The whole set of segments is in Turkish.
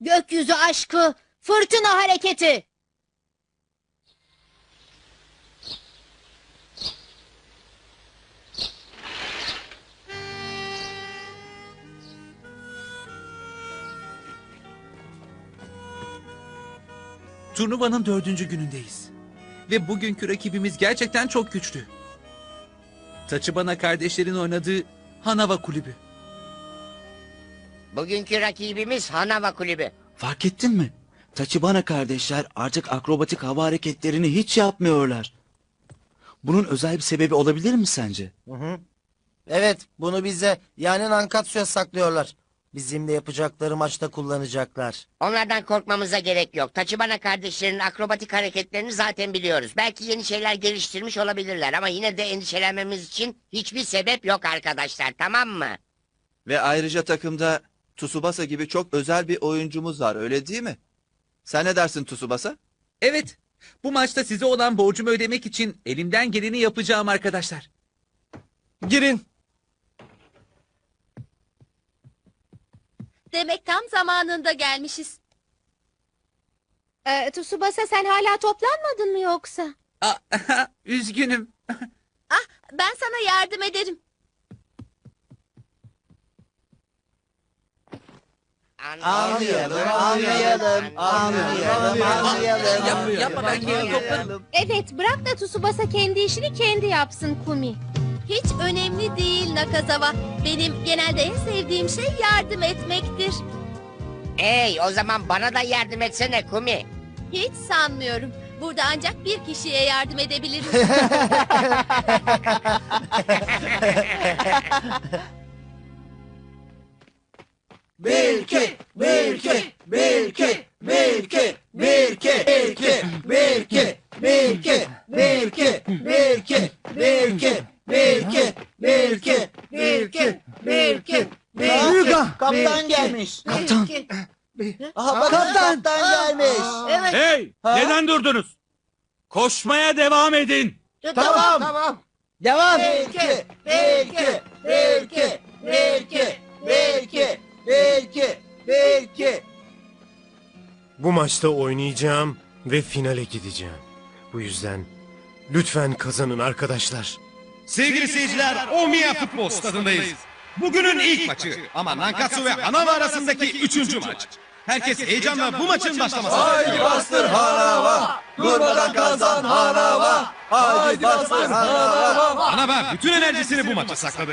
Gökyüzü aşkı, fırtına hareketi. Turnuvanın dördüncü günündeyiz. Ve bugünkü rakibimiz gerçekten çok güçlü. Taçibana kardeşlerin oynadığı Hanava Kulübü. Bugünkü rakibimiz Hanava Kulübü. Fark ettin mi? Tachibana kardeşler artık akrobatik hava hareketlerini hiç yapmıyorlar. Bunun özel bir sebebi olabilir mi sence? Evet, bunu bize yani Nankatsu'ya saklıyorlar. Bizimle yapacakları maçta kullanacaklar. Onlardan korkmamıza gerek yok. Taçibana kardeşlerin akrobatik hareketlerini zaten biliyoruz. Belki yeni şeyler geliştirmiş olabilirler ama yine de endişelenmemiz için hiçbir sebep yok arkadaşlar tamam mı? Ve ayrıca takımda Tsubasa gibi çok özel bir oyuncumuz var öyle değil mi? Sen ne dersin Tsubasa? Evet, bu maçta size olan borcumu ödemek için elimden geleni yapacağım arkadaşlar. Girin. Demek tam zamanında gelmişiz. Ee, Tsubasa sen hala toplanmadın mı yoksa? Aa, üzgünüm. Ben sana yardım ederim. Anlayalım, anlayalım, anlayalım, anlayalım. Yapma, yapma ben geri. Evet bırak da Tsubasa kendi işini kendi yapsın Kumi. Hiç önemli değil Nakazawa. Benim genelde en sevdiğim şey yardım etmektir. Hey o zaman bana da yardım etsene Kumi. Hiç sanmıyorum. Burada ancak bir kişiye yardım edebilirim. Belki, belki, belki, belki, belki, belki, belki, belki, belki, belki, belki, belki, belki, belki, belki, belki. Kaptan gelmiş. Kaptan. Aha bakın kaptan gelmiş. Hey! Neden durdunuz? Koşmaya devam edin. Tamam. Tamam. Devam. Belki, belki, belki, belki, belki, belki, belki. Bu maçta oynayacağım ve finale gideceğim. Bu yüzden lütfen kazanın arkadaşlar. Sevgili seyirciler, Omiya Futbol Stadındayız. Bugünün ilk maçı ama Nankatsu ve Hanava arasındaki üçüncü maç. Herkes heyecanla bu maçın başlamasını bekliyor. bastır Hanava, durmadan kazan Hanava. Haydi bastır Hanava. Hanava bütün enerjisini bu maça sakladı.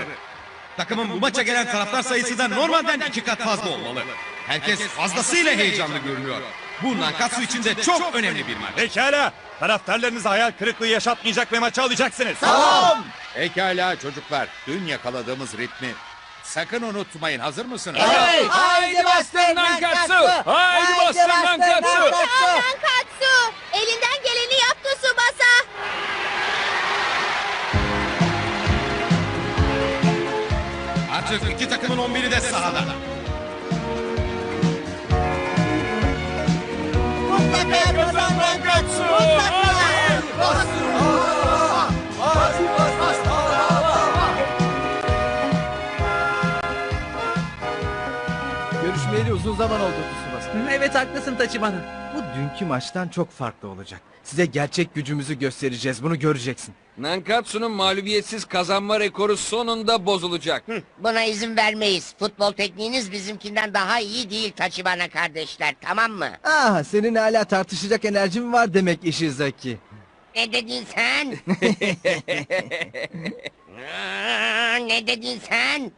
Takımın bu maça gelen taraftar sayısı da normalden iki kat fazla olmalı. Herkes fazlasıyla heyecanlı görünüyor. Bu Nankatsu için de çok önemli bir maç. Pekala. Taraftarlarınızı hayal kırıklığı yaşatmayacak ve maçı alacaksınız. Pekala çocuklar, dün yakaladığımız ritmi sakın unutmayın. Hazır mısınız? Hey, haydi bastır Nankatsu. Haydi bastır Nankatsu. Katsu! Artık iki takımın 11'i de sahada. Mutlaka kazan Nankatsu. Görüşmeyeli uzun zaman oldu. Evet haklısın Taçibana. Bu dünkü maçtan çok farklı olacak. Size gerçek gücümüzü göstereceğiz. Bunu göreceksin. Nankatsu'nun mağlubiyetsiz kazanma rekoru sonunda bozulacak. Buna izin vermeyiz. Futbol tekniğiniz bizimkinden daha iyi değil Taçibana kardeşler tamam mı? Ah, senin hala tartışacak enerjin var demek Ishizaki. Ne dedin sen? Aa, ne dedin sen?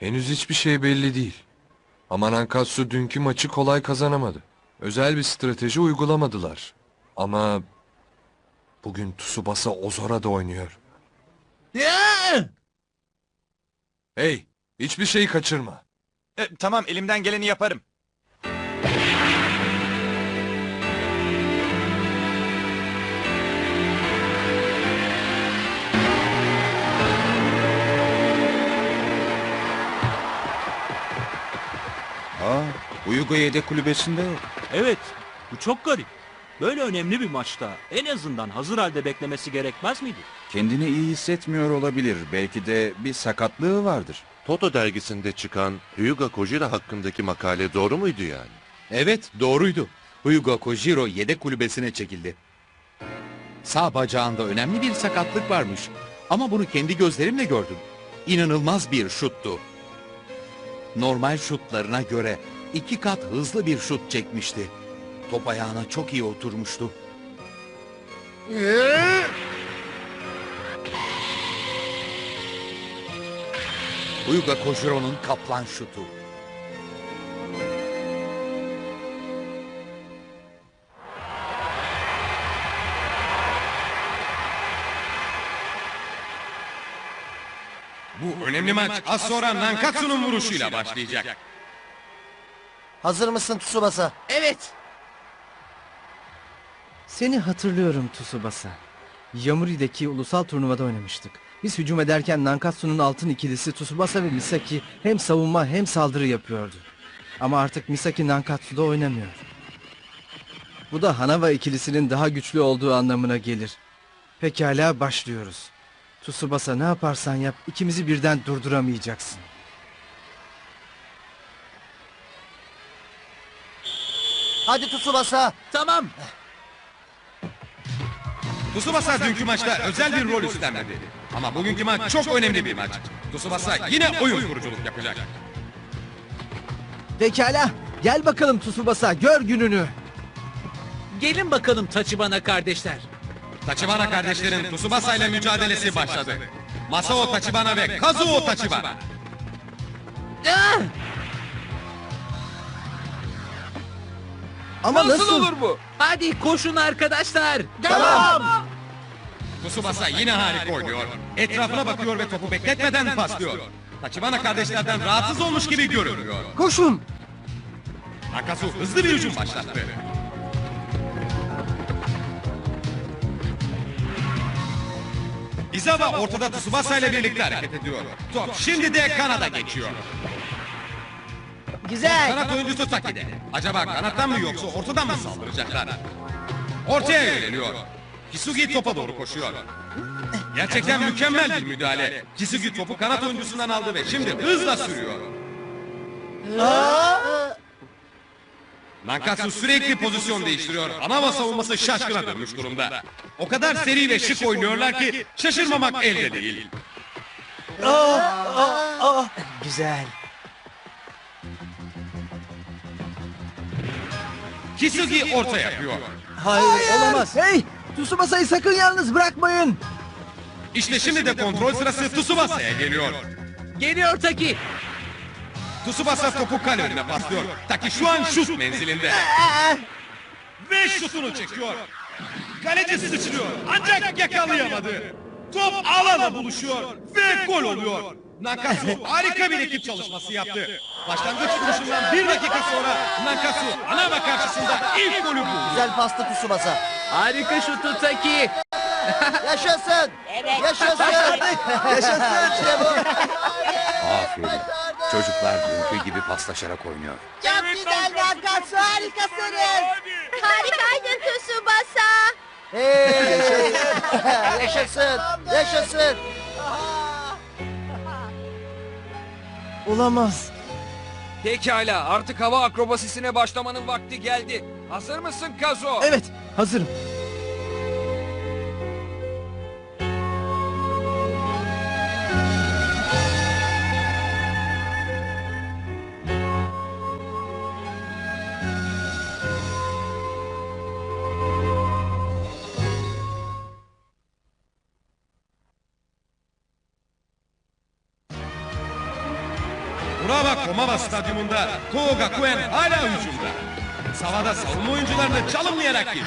Henüz hiçbir şey belli değil. Ama Nankatsu dünkü maçı kolay kazanamadı. Özel bir strateji uygulamadılar. Ama bugün Tsubasa Ozora'da oynuyor. Hey, hiçbir şeyi kaçırma. E, tamam elimden geleni yaparım. Uyugo yedek kulübesinde yok. Evet, bu çok garip. Böyle önemli bir maçta en azından hazır halde beklemesi gerekmez miydi? Kendini iyi hissetmiyor olabilir. Belki de bir sakatlığı vardır. Toto dergisinde çıkan Hyuga Kojira hakkındaki makale doğru muydu yani? Evet doğruydu. Hugo Kojiro yedek kulübesine çekildi. Sağ bacağında önemli bir sakatlık varmış. Ama bunu kendi gözlerimle gördüm. İnanılmaz bir şuttu. Normal şutlarına göre iki kat hızlı bir şut çekmişti. Top ayağına çok iyi oturmuştu. Hugo Kojiro'nun kaplan şutu. Bu önemli maç az sonra Nankatsu'nun vuruşuyla başlayacak. Hazır mısın Tsubasa? Evet. Seni hatırlıyorum Tsubasa. Yamuri'deki ulusal turnuvada oynamıştık. Biz hücum ederken Nankatsu'nun altın ikilisi Tsubasa ve Misaki hem savunma hem saldırı yapıyordu. Ama artık Misaki Nankatsu'da oynamıyor. Bu da Hanava ikilisinin daha güçlü olduğu anlamına gelir. Pekala başlıyoruz. Tsubasa ne yaparsan yap ikimizi birden durduramayacaksın. Hadi Tsubasa. Tamam. Tsubasa dünkü maçta özel bir rol üstlenmedi. Ama bugünkü maç çok önemli bir maç. Tsubasa yine oyun kuruculuk yapacak. Pekala gel bakalım Tsubasa gör gününü. Gelin bakalım Tachibana kardeşler. Tachibana kardeşlerin Tsubasa ile mücadelesi başladı. Masao Tachibana ve Kazuo Tachibana. Ah! Ama Nasıl, nasıl? olur bu? Hadi koşun arkadaşlar. Tamam. Tsubasa yine harika oynuyor. Etrafına bakıyor ve topu bekletmeden paslıyor. Tachibana kardeşlerden rahatsız olmuş gibi görünüyor. Koşun. Nakasu hızlı bir hücum başlattı. Izawa ortada Tsubasa ile birlikte hareket ediyor. Top şimdi de Kanada geçiyor. Güzel. Kanat oyuncusu Taki'de. Acaba kanattan mı yoksa ortadan mı saldıracaklar? Ortaya yöneliyor. Kisugi topa doğru koşuyor. Gerçekten mükemmel bir müdahale. Kisugi topu kanat oyuncusundan aldı ve şimdi hızla sürüyor. Nankatsu sürekli pozisyon değiştiriyor. Anava savunması şaşkına dönmüş durumda. O kadar seri ve şık oynuyorlar ki şaşırmamak elde değil. Güzel. Kisugi orta yapıyor. Hayır, olamaz. Hey Tsubasa'yı sakın yalnız bırakmayın. İşte şimdi de kontrol sırası Tsubasa'ya geliyor. Geliyor Taki. Tsubasa topu kale önüne paslıyor. Taki şu an şut menzilinde. Ve şutunu çekiyor. Kaleci sıçrıyor ancak yakalayamadı. Top ağlarla buluşuyor ve gol oluyor. Nankatsu harika bir ekip çalışması yaptı. Başlangıç vuruşundan bir dakika sonra Nankatsu Anava karşısında ilk golü buldu. Güzel pastı Tsubasa. Harika şutu Taki. Yaşasın. Yaşasın. Yaşasın. İşte bu. Aferin. Çocuklar dünkü gibi paslaşarak oynuyor. Çok güzel Nankatsu harikasınız. Harikaydın Tsubasa. Hey, yaşasın. yaşasın. Yaşasın. Olamaz. Pekala artık hava akrobasisine başlamanın vakti geldi. Hazır mısın Kazo? Evet hazırım. Stadyumunda Toho Gakuen hala hücumda. Savada savunma oyuncularını çalımlayarak geçiyor.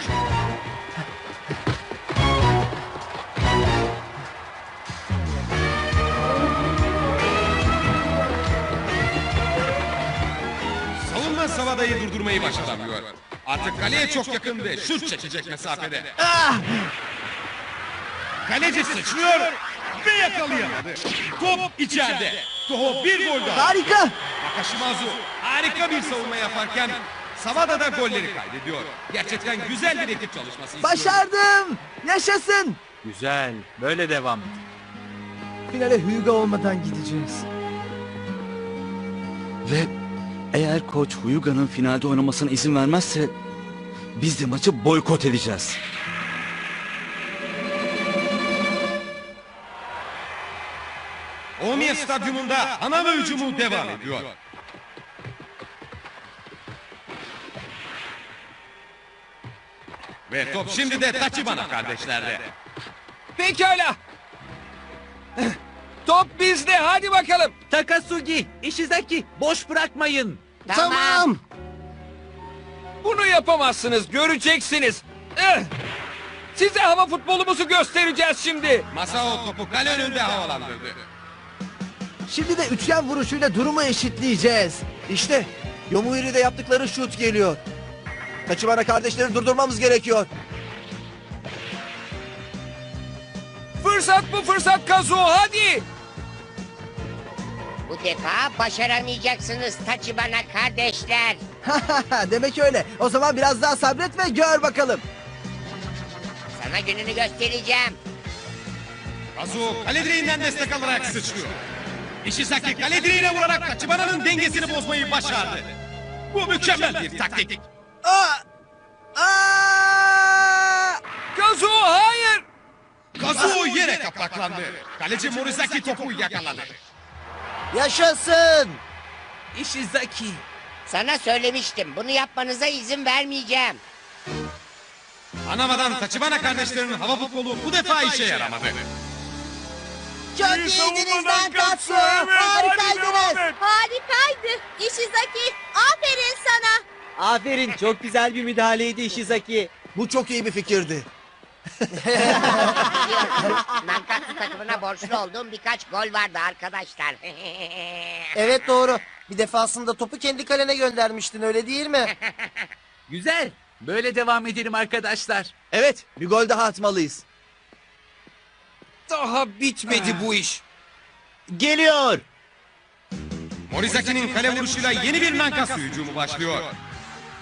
Savunma Savada'yı durdurmayı başaramıyor. Artık kaleye çok yakın ve şut çekecek mesafede. Kaleci sıçrıyor ve yakalayamadı. Top içeride. Toho bir gol daha. Harika. Nakashimazu harika bir savunma yaparken Savada da golleri kaydediyor. Gerçekten güzel bir ekip çalışması. Başardım. Yaşasın. Güzel. Böyle devam et. Finale Hyuga olmadan gideceğiz. Ve Eğer koç Huyuga'nın finalde oynamasına izin vermezse biz de maçı boykot edeceğiz. Omiya Stadyumunda ana ve hücumu devam ediyor. Ve top şimdi de Tachibana kardeşlerde. Pekala. Top bizde hadi bakalım. Takasugi, Ishizaki boş bırakmayın. Tamam. Bunu yapamazsınız göreceksiniz. Eh! Size hava futbolumuzu göstereceğiz şimdi. Masao topu kale önünde havalandırdı. Şimdi de üçgen vuruşuyla durumu eşitleyeceğiz. İşte Yomuhiri'de yaptıkları şut geliyor. Tachibana kardeşleri durdurmamız gerekiyor. Fırsat bu fırsat Kazuo hadi. Bu defa başaramayacaksınız Tachibana kardeşler. Demek öyle. O zaman biraz daha sabret ve gör bakalım. Sana gününü göstereceğim. Kazuo kale direğinden destek alarak sıçrıyor. Ishizaki kale direğine vurarak Tachibana'nın dengesini bozmayı başardı. Bu mükemmel bir taktik. Kazuo hayır. Kazuo yere kapaklandı. Kaleci Morizaki topu yakaladı. Yaşasın. Ishizaki. Sana söylemiştim. Bunu yapmanıza izin vermeyeceğim. Anamadan Tachibana kardeşlerinin hava futbolu bu defa işe yaramadı. Çok iyiydiniz Nankatsu. Harikaydınız. Harikaydı. Ishizaki aferin sana. Aferin çok güzel bir müdahaleydi Ishizaki. Bu çok iyi bir fikirdi. Biliyorsun, Nankatsu takımına borçlu olduğum birkaç gol vardı arkadaşlar. Evet doğru. Bir defasında topu kendi kalene göndermiştin öyle değil mi? Güzel. Böyle devam edelim arkadaşlar. Evet bir gol daha atmalıyız. Daha bitmedi bu iş. Geliyor. Morizaki'nin kale vuruşuyla yeni bir Nankatsu hücumu başlıyor.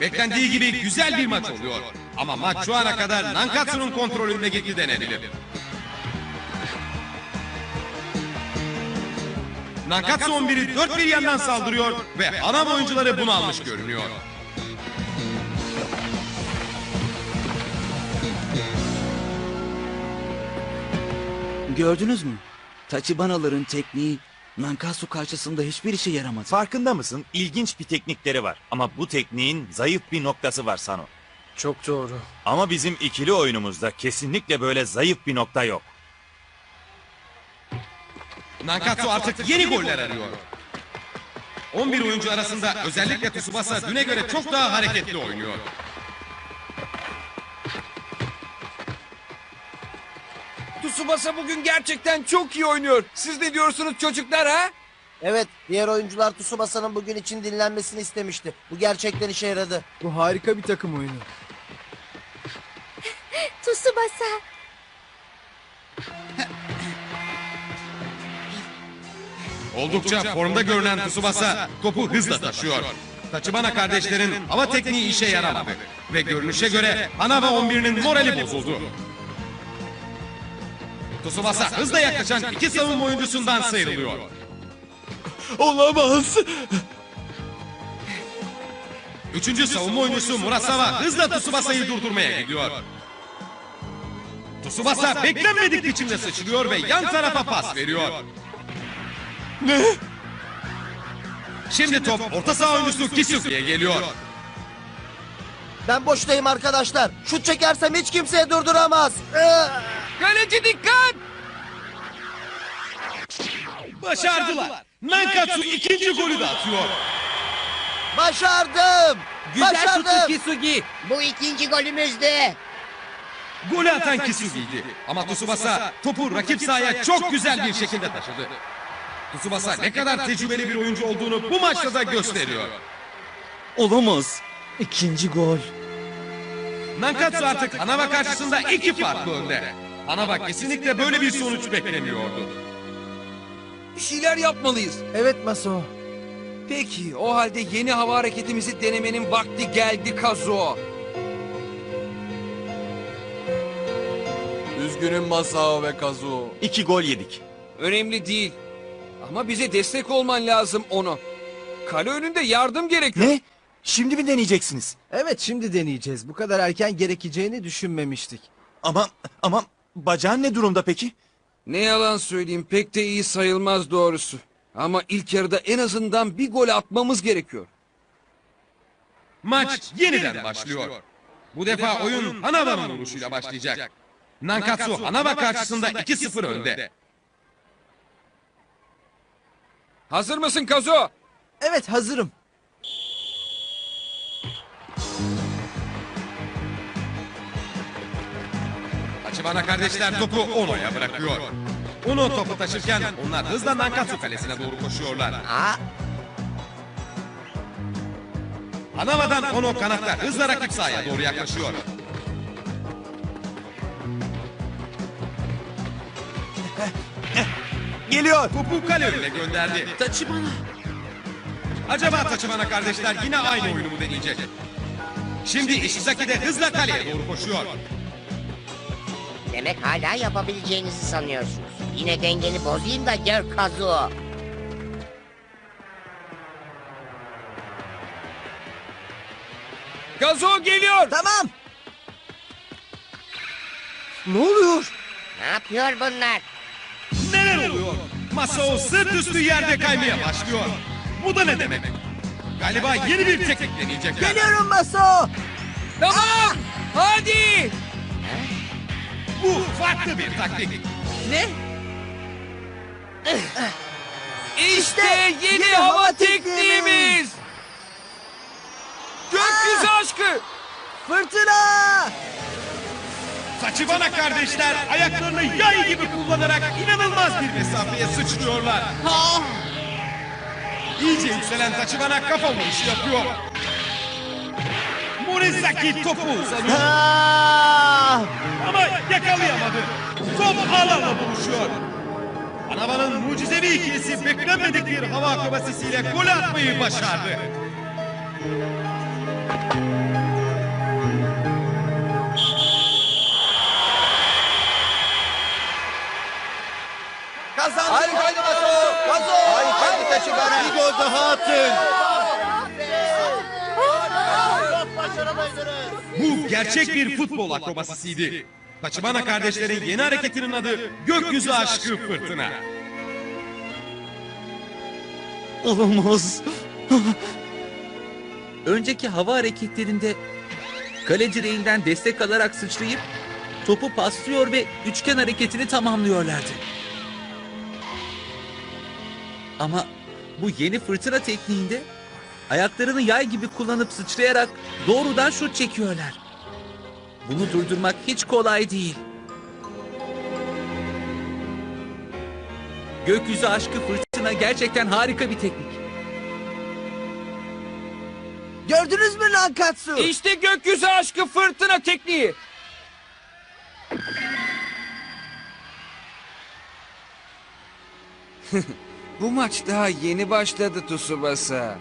Beklendiği gibi güzel bir maç oluyor. Ama maç şu ana kadar Nankatsu'nun kontrolünde gitti denebilir. Nankatsu 11'i dört bir yandan saldırıyor ve ana oyuncuları bunu almış görünüyor. Gördünüz mü? Tachibanaların tekniği Nankatsu karşısında hiçbir işe yaramadı. Farkında mısın? İlginç bir teknikleri var. Ama bu tekniğin zayıf bir noktası var Sano. Çok doğru. Ama bizim ikili oyunumuzda kesinlikle böyle zayıf bir nokta yok. Nankatsu artık yeni goller arıyor. 11 oyuncu arasında özellikle Tsubasa düne göre çok daha hareketli oynuyor. Tsubasa bugün gerçekten çok iyi oynuyor. Siz ne diyorsunuz çocuklar ha? Evet diğer oyuncular Tsubasa'nın bugün için dinlenmesini istemişti. Bu gerçekten işe yaradı. Bu harika bir takım oyunu. Tsubasa. Oldukça formda görünen Tsubasa topu hızla taşıyor. Tachibana kardeşlerin hava tekniği işe yaramadı. Ve görünüşe göre Hanava 11'inin morali bozuldu. Tsubasa hızla yaklaşan iki savunma oyuncusundan sıyrılıyor. Olamaz. Üçüncü savunma oyuncusu Murasawa hızla Tsubasa'yı durdurmaya gidiyor. Tsubasa beklenmedik biçimde sıçrıyor ve yan tarafa pas veriyor. Ne? Şimdi top orta saha oyuncusu Kisuke'ye geliyor. Ben boştayım arkadaşlar. Şut çekersem hiç kimse durduramaz. Kaleci dikkat! Başardılar. Nankatsu ikinci golü de atıyor. Başardım. Güzel Başardım. Kisugi. Bu ikinci golümüzdü. Golü atan Kisugi'ydi. Ama Tsubasa topu rakip sahaya çok güzel bir şekilde taşıdı. Tsubasa ne kadar tecrübeli bir oyuncu olduğunu bu maçta da gösteriyor. Olamaz. İkinci gol. Nankatsu artık Hanava karşısında iki farklı önde. Hanava kesinlikle böyle bir sonuç beklemiyordu. Bir şeyler yapmalıyız. Evet Maso. Peki o halde yeni hava hareketimizi denemenin vakti geldi Kazuo. Üzgünüm Masao ve Kazuo. İki gol yedik. Önemli değil. Ama bize destek olman lazım onu. kale önünde yardım gerekiyor. Ne? Şimdi mi deneyeceksiniz? Evet şimdi deneyeceğiz. Bu kadar erken gerekeceğini düşünmemiştik. Ama ama bacağın ne durumda peki? Ne yalan söyleyeyim pek de iyi sayılmaz doğrusu. Ama ilk yarıda en azından bir gol atmamız gerekiyor. Maç yeniden başlıyor. Bu defa oyun Hanava'nın vuruşuyla başlayacak. Nankatsu Hanava karşısında 2-0 önde. Hazır mısın Kazo? Evet hazırım. Tachibana kardeşler topu Ono'ya bırakıyor. Ono topu taşırken onlar hızla Nankatsu kalesine doğru koşuyorlar. Aa, Hanava'dan Ono kanatlar hızla rakip sahaya doğru yaklaşıyor. Geliyor. Topu kale önüne gönderdi. Tachibana. Acaba Tachibana kardeşler yine aynı oyunu mu deneyecek? Şimdi Ishizaki de hızla kaleye doğru koşuyor. Demek hala yapabileceğinizi sanıyorsunuz. Yine dengeni bozayım da gör Kazuo. Kazo geliyor. Tamam. Ne oluyor? Ne yapıyor bunlar? Neler oluyor? Masao sırt üstü yerde kaymaya başlıyor. Bu da ne demek? Galiba yeni bir teknik deneyecekler. Geliyorum Maso. Tamam. Hadi. Bu farklı bir taktik. Ne? İşte yeni hava tekniğimiz. Gökyüzü aşkı. Fırtına. Tachibana kardeşler ayaklarını yay gibi kullanarak inanılmaz bir mesafeye sıçrıyorlar. İyice yükselen Tachibana kafa vuruşu yapıyor. Morizaki topu uzanıyor ama yakalayamadı. Top ağlarla buluşuyor. Anava'nın mucizevi ikilisi beklenmedik bir hava akrobasisiyle gol atmayı başardı. Kazandık. Harikaydı Maso. Maso. Harikaydı Tachibana. Bir gol daha atın. Bu gerçek bir futbol akrobasisiydi. Tachibana kardeşlerin yeni hareketinin adı gökyüzü aşkı fırtına. Olamaz. Önceki hava hareketlerinde kaleci reyinden destek alarak sıçrayıp topu paslıyor ve üçgen hareketini tamamlıyorlardı. Ama bu yeni fırtına tekniğinde ayaklarını yay gibi kullanıp sıçrayarak doğrudan şut çekiyorlar. Bunu durdurmak hiç kolay değil. Gökyüzü aşkı fırtına gerçekten harika bir teknik. Gördünüz mü Nankatsu? İşte gökyüzü aşkı fırtına tekniği. Bu maç daha yeni başladı Tsubasa.